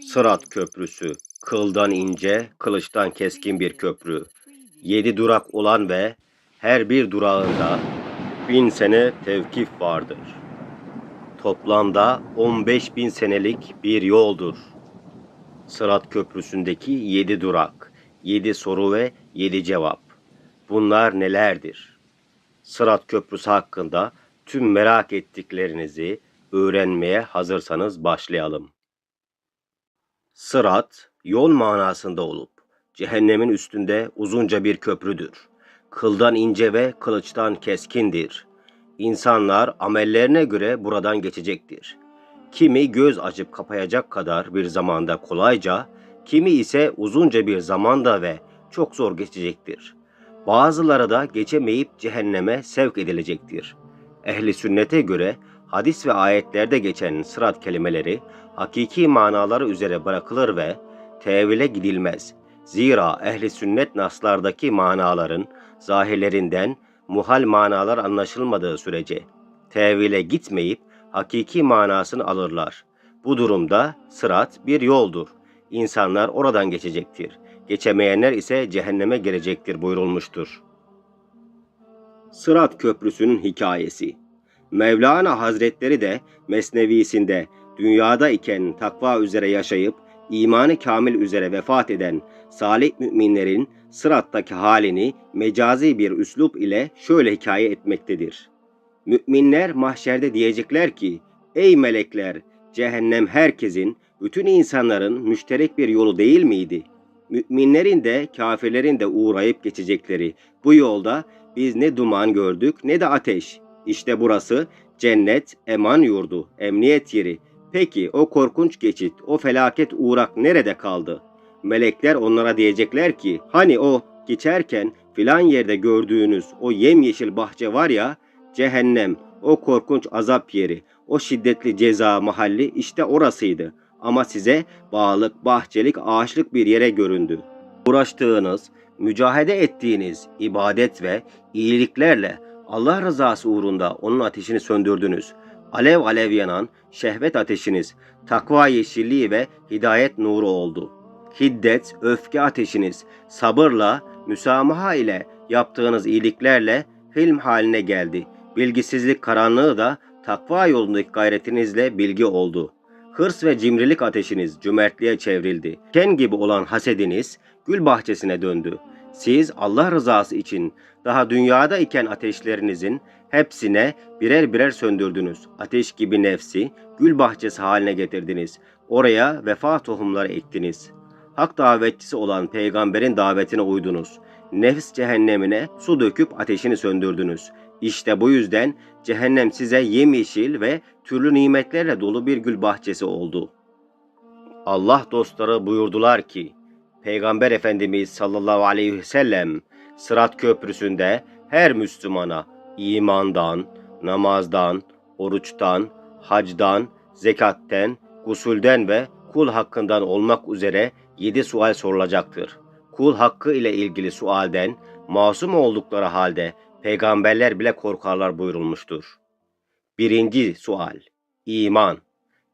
Sırat Köprüsü, kıldan ince, kılıçtan keskin bir köprü. Yedi durak olan ve her bir durağında bin sene tevkif vardır. Toplamda 15 bin senelik bir yoldur. Sırat Köprüsü'ndeki yedi durak, yedi soru ve yedi cevap. Bunlar nelerdir? Sırat Köprüsü hakkında tüm merak ettiklerinizi öğrenmeye hazırsanız başlayalım. Sırat, yol manasında olup, cehennemin üstünde uzunca bir köprüdür. Kıldan ince ve kılıçtan keskindir. İnsanlar amellerine göre buradan geçecektir. Kimi göz açıp kapayacak kadar bir zamanda kolayca, kimi ise uzunca bir zamanda ve çok zor geçecektir. Bazıları da geçemeyip cehenneme sevk edilecektir. Ehli sünnete göre hadis ve ayetlerde geçen sırat kelimeleri hakiki manaları üzere bırakılır ve tevile gidilmez. Zira ehli sünnet naslardaki manaların zahirlerinden muhal manalar anlaşılmadığı sürece tevile gitmeyip hakiki manasını alırlar. Bu durumda sırat bir yoldur. İnsanlar oradan geçecektir. Geçemeyenler ise cehenneme girecektir buyurulmuştur. Sırat Köprüsü'nün hikayesi Mevlana Hazretleri de Mesnevisinde dünyada iken takva üzere yaşayıp imanı kamil üzere vefat eden salih müminlerin sırattaki halini mecazi bir üslup ile şöyle hikaye etmektedir. Müminler mahşerde diyecekler ki, ey melekler, cehennem herkesin, bütün insanların müşterek bir yolu değil miydi? Müminlerin de kafirlerin de uğrayıp geçecekleri bu yolda biz ne duman gördük ne de ateş. İşte burası cennet, eman yurdu, emniyet yeri. Peki o korkunç geçit, o felaket uğrak nerede kaldı? Melekler onlara diyecekler ki, hani o geçerken filan yerde gördüğünüz o yemyeşil bahçe var ya, cehennem, o korkunç azap yeri, o şiddetli ceza mahalli işte orasıydı. Ama size bağlık, bahçelik, ağaçlık bir yere göründü. Uğraştığınız, mücahede ettiğiniz ibadet ve iyiliklerle Allah rızası uğrunda onun ateşini söndürdünüz. Alev alev yanan şehvet ateşiniz, takva yeşilliği ve hidayet nuru oldu. Hiddet, öfke ateşiniz, sabırla, müsamaha ile yaptığınız iyiliklerle hilm haline geldi. Bilgisizlik karanlığı da takva yolundaki gayretinizle bilgi oldu. Hırs ve cimrilik ateşiniz cömertliğe çevrildi. Ken gibi olan hasediniz gül bahçesine döndü. Siz Allah rızası için daha dünyada iken ateşlerinizin hepsine birer birer söndürdünüz. Ateş gibi nefsi gül bahçesi haline getirdiniz. Oraya vefa tohumları ektiniz. Hak davetçisi olan peygamberin davetine uydunuz. Nefs cehennemine su döküp ateşini söndürdünüz. İşte bu yüzden cehennem size yemyeşil ve türlü nimetlerle dolu bir gül bahçesi oldu. Allah dostları buyurdular ki, Peygamber Efendimiz sallallahu aleyhi ve sellem Sırat Köprüsü'nde her Müslümana imandan, namazdan, oruçtan, hacdan, zekatten, gusulden ve kul hakkından olmak üzere yedi sual sorulacaktır. Kul hakkı ile ilgili sualden masum oldukları halde peygamberler bile korkarlar buyurulmuştur. Birinci sual İman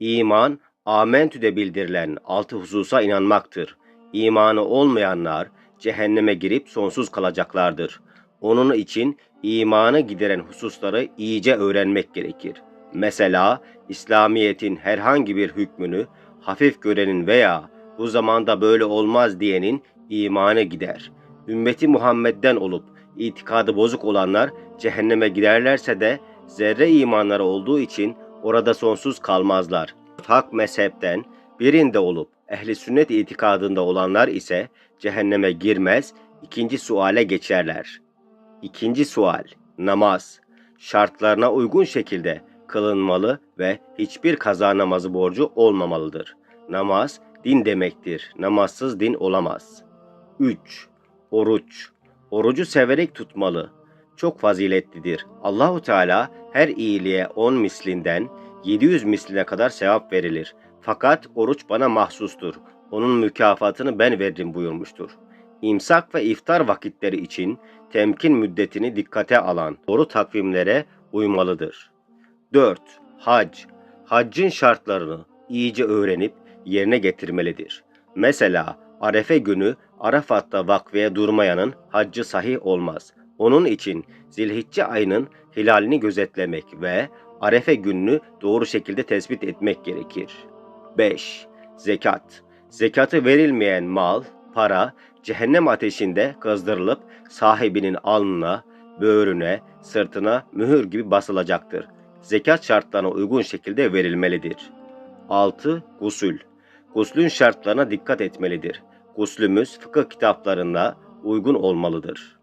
İman, amentüde bildirilen altı hususa inanmaktır. İmanı olmayanlar cehenneme girip sonsuz kalacaklardır. Onun için imanı gideren hususları iyice öğrenmek gerekir. Mesela İslamiyet'in herhangi bir hükmünü hafif görenin veya bu zamanda böyle olmaz diyenin imanı gider. Ümmeti Muhammed'den olup itikadı bozuk olanlar cehenneme giderlerse de zerre imanları olduğu için orada sonsuz kalmazlar. Hak mezhepten birinde olup ehli sünnet itikadında olanlar ise cehenneme girmez, ikinci suale geçerler. İkinci sual, namaz. Şartlarına uygun şekilde kılınmalı ve hiçbir kaza namazı borcu olmamalıdır. Namaz din demektir. Namazsız din olamaz. 3. Oruç. Orucu severek tutmalı. Çok faziletlidir. Allahu Teala her iyiliğe 10 mislinden 700 misline kadar sevap verilir. Fakat oruç bana mahsustur. Onun mükafatını ben veririm buyurmuştur. İmsak ve iftar vakitleri için temkin müddetini dikkate alan doğru takvimlere uymalıdır. 4. Hac. Haccın şartlarını iyice öğrenip yerine getirmelidir. Mesela Arefe günü Arafat'ta vakfeye durmayanın haccı sahih olmaz. Onun için Zilhicce ayının hilalini gözetlemek ve Arefe gününü doğru şekilde tespit etmek gerekir. 5. Zekat Zekatı verilmeyen mal, para, cehennem ateşinde kızdırılıp sahibinin alnına, böğrüne, sırtına mühür gibi basılacaktır. Zekat şartlarına uygun şekilde verilmelidir. 6. Gusül Guslün şartlarına dikkat etmelidir. Guslümüz fıkıh kitaplarına uygun olmalıdır.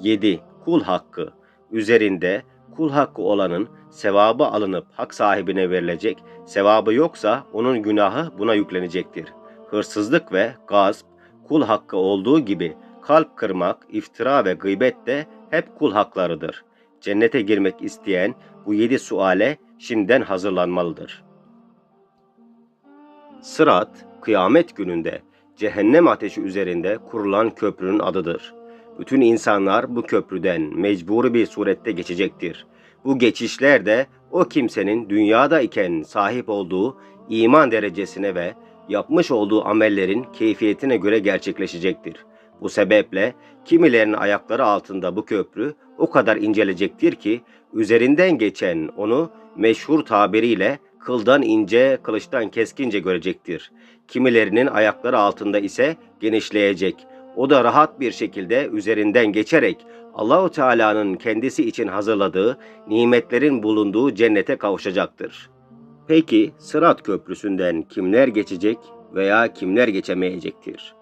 7. Kul hakkı Üzerinde kul hakkı olanın sevabı alınıp hak sahibine verilecek, sevabı yoksa onun günahı buna yüklenecektir. Hırsızlık ve gasp, kul hakkı olduğu gibi kalp kırmak, iftira ve gıybet de hep kul haklarıdır. Cennete girmek isteyen bu yedi suale şimdiden hazırlanmalıdır. Sırat, kıyamet gününde cehennem ateşi üzerinde kurulan köprünün adıdır. Bütün insanlar bu köprüden mecburi bir surette geçecektir. Bu geçişler de o kimsenin dünyada iken sahip olduğu iman derecesine ve yapmış olduğu amellerin keyfiyetine göre gerçekleşecektir. Bu sebeple kimilerin ayakları altında bu köprü o kadar incelecektir ki üzerinden geçen onu meşhur tabiriyle kıldan ince, kılıçtan keskince görecektir. Kimilerinin ayakları altında ise genişleyecek. O da rahat bir şekilde üzerinden geçerek Allahu Teala'nın kendisi için hazırladığı nimetlerin bulunduğu cennete kavuşacaktır. Peki Sırat Köprüsü'nden kimler geçecek veya kimler geçemeyecektir?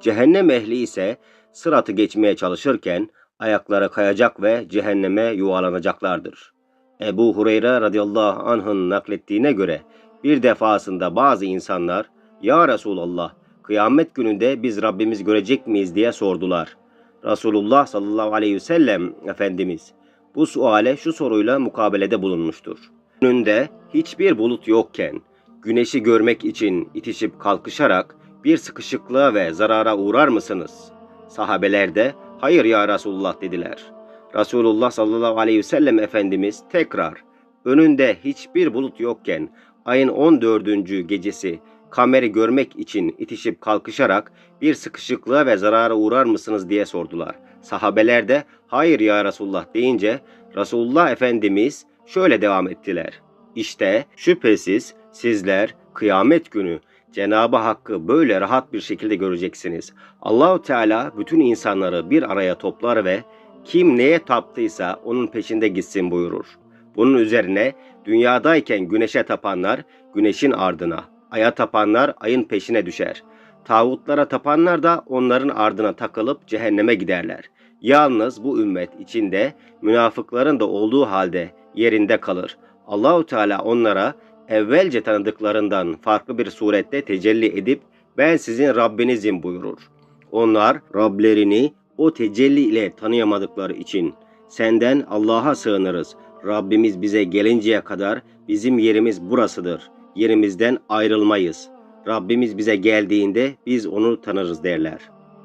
Cehennem ehli ise Sırat'ı geçmeye çalışırken ayaklara kayacak ve cehenneme yuvarlanacaklardır. Ebu Hureyre radıyallahu anh'ın naklettiğine göre bir defasında bazı insanlar Ya Resulallah kıyamet gününde biz Rabbimiz görecek miyiz diye sordular. Resulullah sallallahu aleyhi ve sellem Efendimiz bu suale şu soruyla mukabelede bulunmuştur. Önünde hiçbir bulut yokken güneşi görmek için itişip kalkışarak bir sıkışıklığa ve zarara uğrar mısınız? Sahabeler de hayır ya Resulullah dediler. Resulullah sallallahu aleyhi ve sellem Efendimiz tekrar önünde hiçbir bulut yokken ayın 14. gecesi kameri görmek için itişip kalkışarak bir sıkışıklığa ve zarara uğrar mısınız diye sordular. Sahabeler de hayır ya Resulullah deyince Resulullah Efendimiz şöyle devam ettiler. İşte şüphesiz sizler kıyamet günü Cenabı Hakk'ı böyle rahat bir şekilde göreceksiniz. Allahu Teala bütün insanları bir araya toplar ve kim neye taptıysa onun peşinde gitsin buyurur. Bunun üzerine dünyadayken güneşe tapanlar güneşin ardına, aya tapanlar ayın peşine düşer. Tağutlara tapanlar da onların ardına takılıp cehenneme giderler. Yalnız bu ümmet içinde münafıkların da olduğu halde yerinde kalır. Allahu Teala onlara evvelce tanıdıklarından farklı bir surette tecelli edip ben sizin Rabbinizim buyurur. Onlar Rablerini o tecelli ile tanıyamadıkları için senden Allah'a sığınırız. Rabbimiz bize gelinceye kadar bizim yerimiz burasıdır. Yerimizden ayrılmayız. Rabbimiz bize geldiğinde biz onu tanırız derler.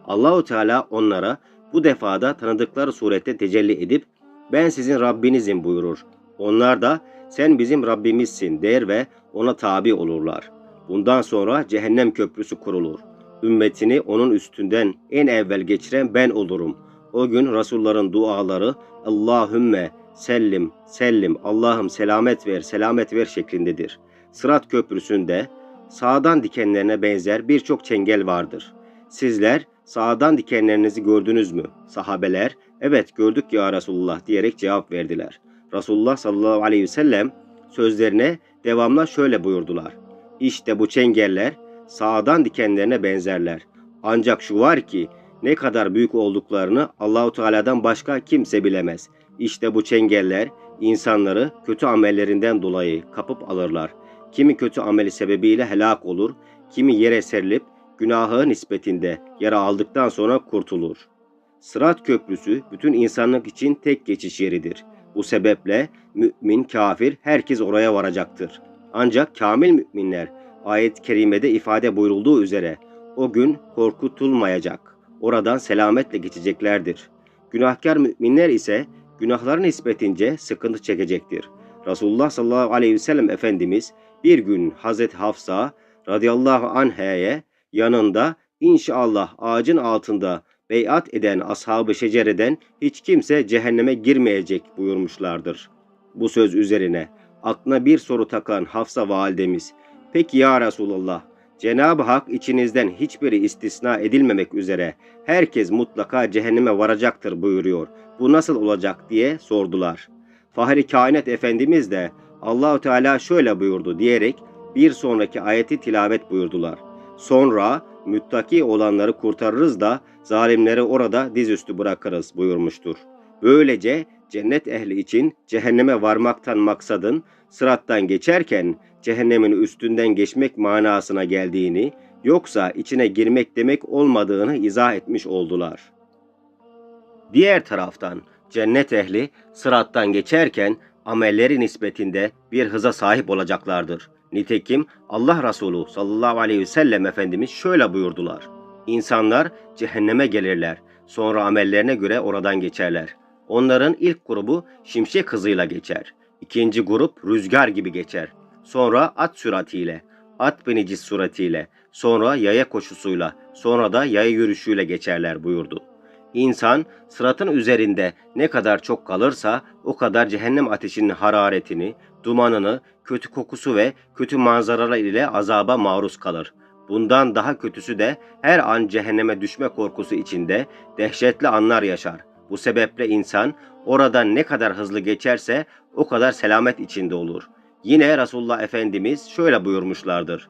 Allahu Teala onlara bu defada tanıdıkları surette tecelli edip ben sizin Rabbinizim buyurur. Onlar da sen bizim Rabbimizsin der ve ona tabi olurlar. Bundan sonra cehennem köprüsü kurulur. Ümmetini onun üstünden en evvel geçiren ben olurum. O gün Resulların duaları Allahümme sellim, sellim, Allah'ım selamet ver, selamet ver şeklindedir. Sırat köprüsünde sağdan dikenlerine benzer birçok çengel vardır. Sizler sağdan dikenlerinizi gördünüz mü? Sahabeler, evet gördük ya Resulullah diyerek cevap verdiler. Resulullah sallallahu aleyhi ve sellem sözlerine devamla şöyle buyurdular. İşte bu çengeller sağdan dikenlerine benzerler. Ancak şu var ki ne kadar büyük olduklarını Allahu Teala'dan başka kimse bilemez. İşte bu çengeller insanları kötü amellerinden dolayı kapıp alırlar. Kimi kötü ameli sebebiyle helak olur, kimi yere serilip günahı nispetinde yara aldıktan sonra kurtulur. Sırat köprüsü bütün insanlık için tek geçiş yeridir. Bu sebeple mümin, kafir herkes oraya varacaktır. Ancak kamil müminler ayet-i kerimede ifade buyurulduğu üzere o gün korkutulmayacak. Oradan selametle geçeceklerdir. Günahkar müminler ise günahların nispetince sıkıntı çekecektir. Resulullah sallallahu aleyhi ve sellem Efendimiz bir gün Hazreti Hafsa radıyallahu anh'e yanında inşallah ağacın altında beyat eden ashab-ı şecereden hiç kimse cehenneme girmeyecek buyurmuşlardır. Bu söz üzerine aklına bir soru takan Hafsa validemiz, peki ya Resulallah, Cenab-ı Hak içinizden hiçbiri istisna edilmemek üzere herkes mutlaka cehenneme varacaktır buyuruyor. Bu nasıl olacak diye sordular. Fahri Kainat Efendimiz de Allahu Teala şöyle buyurdu diyerek bir sonraki ayeti tilavet buyurdular. Sonra müttaki olanları kurtarırız da zalimleri orada dizüstü bırakırız buyurmuştur. Böylece cennet ehli için cehenneme varmaktan maksadın sırattan geçerken cehennemin üstünden geçmek manasına geldiğini yoksa içine girmek demek olmadığını izah etmiş oldular. Diğer taraftan cennet ehli sırattan geçerken amelleri nispetinde bir hıza sahip olacaklardır. Nitekim Allah Resulü sallallahu aleyhi ve sellem Efendimiz şöyle buyurdular. İnsanlar cehenneme gelirler, sonra amellerine göre oradan geçerler. Onların ilk grubu şimşek hızıyla geçer. İkinci grup rüzgar gibi geçer. Sonra at süratiyle, at binici suretiyle, sonra yaya koşusuyla, sonra da yaya yürüyüşüyle geçerler buyurdu. İnsan sıratın üzerinde ne kadar çok kalırsa o kadar cehennem ateşinin hararetini, dumanını, kötü kokusu ve kötü manzaralar ile azaba maruz kalır. Bundan daha kötüsü de her an cehenneme düşme korkusu içinde dehşetli anlar yaşar. Bu sebeple insan oradan ne kadar hızlı geçerse o kadar selamet içinde olur. Yine Resulullah Efendimiz şöyle buyurmuşlardır.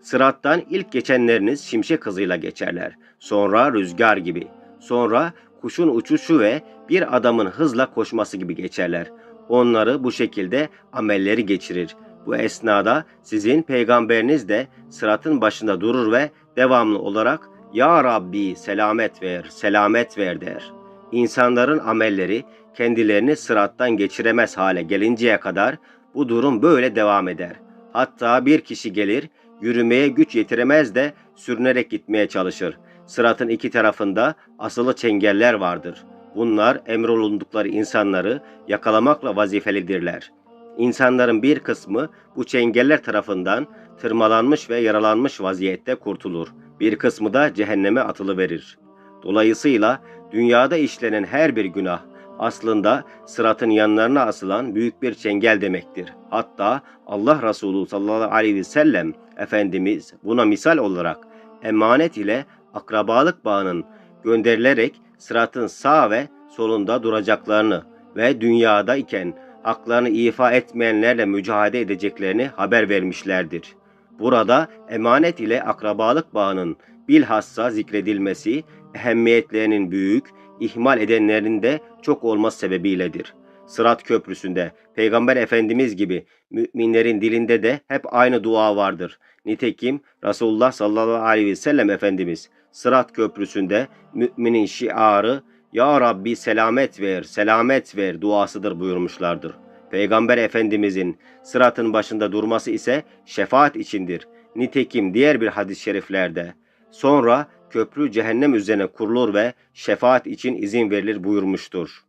Sırattan ilk geçenleriniz şimşek hızıyla geçerler. Sonra rüzgar gibi. Sonra kuşun uçuşu ve bir adamın hızla koşması gibi geçerler. Onları bu şekilde amelleri geçirir. Bu esnada sizin peygamberiniz de sıratın başında durur ve devamlı olarak Ya Rabbi selamet ver, selamet ver der. İnsanların amelleri kendilerini sırattan geçiremez hale gelinceye kadar bu durum böyle devam eder. Hatta bir kişi gelir, yürümeye güç yetiremez de sürünerek gitmeye çalışır. Sıratın iki tarafında asılı çengeller vardır. Bunlar emrolundukları insanları yakalamakla vazifelidirler. İnsanların bir kısmı bu çengeller tarafından tırmalanmış ve yaralanmış vaziyette kurtulur. Bir kısmı da cehenneme atılıverir. Dolayısıyla dünyada işlenen her bir günah aslında sıratın yanlarına asılan büyük bir çengel demektir. Hatta Allah Resulü sallallahu aleyhi ve sellem Efendimiz buna misal olarak emanet ile akrabalık bağının gönderilerek sıratın sağ ve solunda duracaklarını ve dünyada iken haklarını ifa etmeyenlerle mücadele edeceklerini haber vermişlerdir. Burada emanet ile akrabalık bağının bilhassa zikredilmesi ehemmiyetlerinin büyük, ihmal edenlerin de çok olması sebebiyledir. Sırat köprüsünde Peygamber Efendimiz gibi müminlerin dilinde de hep aynı dua vardır. Nitekim Resulullah sallallahu aleyhi ve sellem Efendimiz Sırat köprüsünde müminin şiarı Ya Rabbi selamet ver, selamet ver duasıdır buyurmuşlardır. Peygamber Efendimizin sıratın başında durması ise şefaat içindir. Nitekim diğer bir hadis-i şeriflerde sonra köprü cehennem üzerine kurulur ve şefaat için izin verilir buyurmuştur.